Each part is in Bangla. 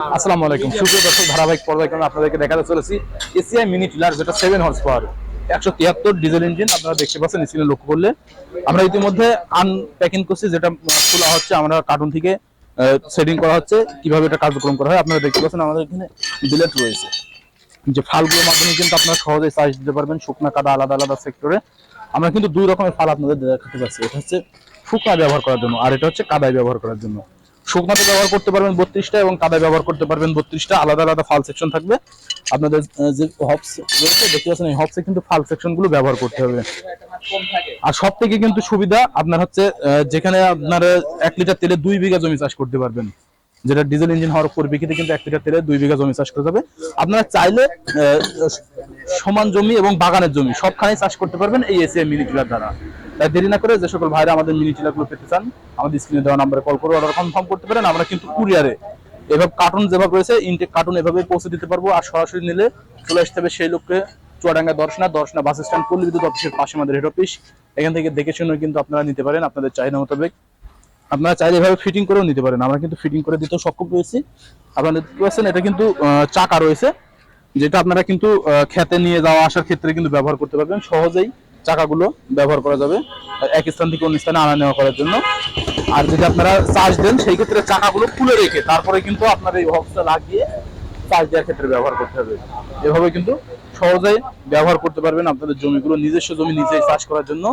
আসসালামু আলাইকুম। সুপ্রিয় দর্শক, ধারাবাহিক পর্যায়ক্রমে আপনাদেরকে দেখাতে চলেছি এসিআই মিনি টিলার, যেটা সেভেন হর্স পাওয়ার একশো তিয়াত্তর ডিজেল ইঞ্জিন আপনারা দেখতে পাচ্ছেন স্ক্রিনে লক্ষ্য করলে। আমরা ইতিমধ্যে আনপ্যাকিং করছি, যেটা খোলা হচ্ছে, আমরা কার্টুন থেকে সেটিং করা হচ্ছে, কীভাবে এটা কার্যক্রম করা হয়, আপনারা দেখতে পাচ্ছেন, আমাদের এখানে বিলেট রয়েছে। যে ফালগুলোর মাধ্যমে কিন্তু আপনারা সহজেই চার্জ দিতে পারবেন, শুকনা কাদা, আলাদা আলাদা সেক্টরে আমরা কিন্তু দুই রকমের ফাল আপনাদের দেখাতে পাচ্ছি এটা হচ্ছে শুকনা ব্যবহার করার জন্য, আর এটা হচ্ছে কাদায় ব্যবহার করার জন্য। শুকনাতে ব্যবহার করতে পারবেন বত্রিশটা এবং কাদায় ব্যবহার করতে পারবেন বত্রিশটা। আলাদা আলাদা ফাল সেকশন থাকবে। আপনাদের যে হপস রয়েছে, দেখতে পাচ্ছেন এই হপসে কিন্তু ফাল সেকশনগুলো ব্যবহার করতে হবে। আর সব থেকে কিন্তু সুবিধা, আপনার হচ্ছে যেখানে আপনার এক লিটার তেলে দুই বিঘা জমি চাষ করতে পারবেন। যেটা ডিজেল ইঞ্জিন হওয়ার পরিপ্রেক্ষিতে কিন্তু এক লিটার তেলে দুই বিঘা জমি চাষ করতে হবে আপনারা চাইলে সমান জমি এবং বাগানের জমি সবখানে চাষ করতে পারবেন এই এসিএম মিনি টিলার দ্বারা। তাই দেরি না করে যে সকল ভাইরা আমাদের মিনি টিলারগুলো পেতে চান, আমাদের স্ক্রিনে দেওয়া নাম্বারে কল করে অর্ডার কনফার্ম করতে পারেন। আমরা কিন্তু কুরিয়ারে এভাবে কার্টুন যেভাবে রয়েছে ইনটেক কার্টুন এভাবে পৌঁছে দিতে পারব আর সরাসরি নিলে চলে আসতে হবে সেই লোককে চুয়াডাঙ্গা দর্শনা দর্শনা বাস স্ট্যান্ড পল্লী বিদ্যুৎ অফিসের পাশে আমাদের হেড অফিস এখান থেকে দেখে শুনে কিন্তু আপনারা নিতে পারেন। আপনাদের চাহিদা মোতাবেক আপনারা চাইলে এভাবে ফিটিং করেও নিতে পারেন। আমরা কিন্তু ফিটিং করে দিতেও সক্ষম রয়েছি আপনারা দেখতে পাচ্ছেন, এটা কিন্তু চাকা রয়েছে, যেটা আপনারা কিন্তু খেতে নিয়ে যাওয়া আসার ক্ষেত্রে কিন্তু ব্যবহার করতে পারবেন। সহজেই চাকাগুলো ব্যবহার করা যাবে, এক স্থান থেকে অন্য স্থানে আনা নেওয়া করার জন্য। আর যদি আপনারা চার্জ দেন, সেই ক্ষেত্রে চাকাগুলো খুলে রেখে তারপরে কিন্তু আপনার এই হক্সটা লাগিয়ে চার্জ দেওয়ার ক্ষেত্রে ব্যবহার করতে হবে। এভাবে কিন্তু সহজেই ব্যবহার করতে পারবেন আপনাদের জমিগুলো নিজস্ব জমি নিজেই চাষ করার জন্য।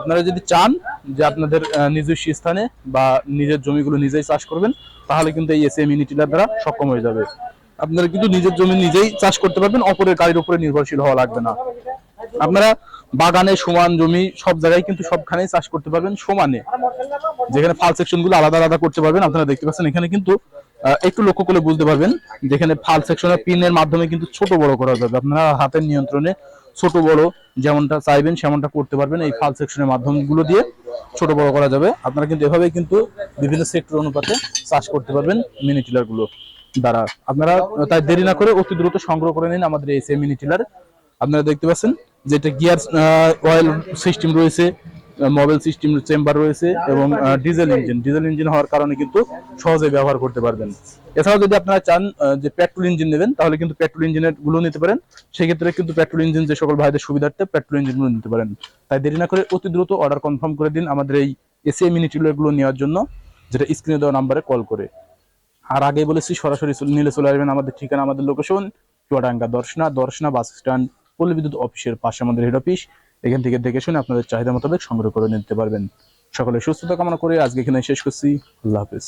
আপনারা যদি চান যে আপনাদের নিজস্ব স্থানে বা নিজের জমিগুলো নিজেই চাষ করবেন, তাহলে কিন্তু এই এসএম ইউনিটিলার দ্বারা সক্ষম হয়ে যাবে। আপনারা কিন্তু নিজের জমি নিজেই চাষ করতে পারবেন, অপরের গাড়ির উপরে নির্ভরশীল হওয়া লাগবে না। আপনারা বাগানে সমান জমি সব জায়গায় কিন্তু সবখানেই চাষ করতে পারবেন সমানে। যেখানে ফাল সেকশনগুলো আলাদা আলাদা করতে পারবেন, আপনারা দেখতে পাচ্ছেন এখানে কিন্তু একটু লক্ষ্য করলে বুঝতে পারবেন, যেখানে ফাল সেকশনের পিনের মাধ্যমে কিন্তু ছোট বড় করা যাবে। আপনারা হাতের নিয়ন্ত্রণে ছোট বড় যেমনটা চাইবেন সেমনটা করতে পারবেন এই ফাল সেকশনের মাধ্যমগুলো দিয়ে ছোট বড় করা যাবে। আপনারা কিন্তু এভাবেই কিন্তু বিভিন্ন সেক্টর অনুপাতে চাষ করতে পারবেন মিনি টিলারগুলো দ্বারা। আপনারা তাই দেরি না করে অতি দ্রুত সংগ্রহ করে নিন আমাদের এই সেম মিনি টিলার আপনারা দেখতে পাচ্ছেন যেটা গিয়ার অয়েল সিস্টেম রয়েছে মোবাইল সিস্টেম চেম্বার রয়েছে এবং ডিজেল ইঞ্জিন ডিজেল ইঞ্জিন হওয়ার কারণে কিন্তু সহজে ব্যবহার করতে পারবেন। এছাড়াও যদি আপনারা চান যে পেট্রোল ইঞ্জিন নেবেন তাহলে কিন্তু পেট্রোল ইঞ্জিনেরগুলো নিতে পারেন। সেক্ষেত্রে কিন্তু পেট্রোল ইঞ্জিন যে সকল ভাইদের সুবিধার্থে পেট্রোল ইঞ্জিনগুলো নিতে পারেন। তাই দেরি না করে অতি দ্রুত অর্ডার কনফার্ম করে দিন আমাদের এই এসিএ মিনি গুলো নেওয়ার জন্য যেটা স্ক্রিনে দেওয়া নাম্বারে কল করে। আর আগে বলেছি সরাসরি নিলে চলে আসবেন আমাদের ঠিকানা আমাদের location Chuadanga Darshana Darshana bus stand Palli Bidyut অফিসের পাশে আমাদের হেড অফিস এখান থেকে দেখে শুনে আপনাদের চাহিদা মোতাবেক সংগ্রহ করে নিতে পারবেন। সকলে সুস্থতা কামনা করে আজকে এখানে শেষ করছি। আল্লাহ হাফিজ।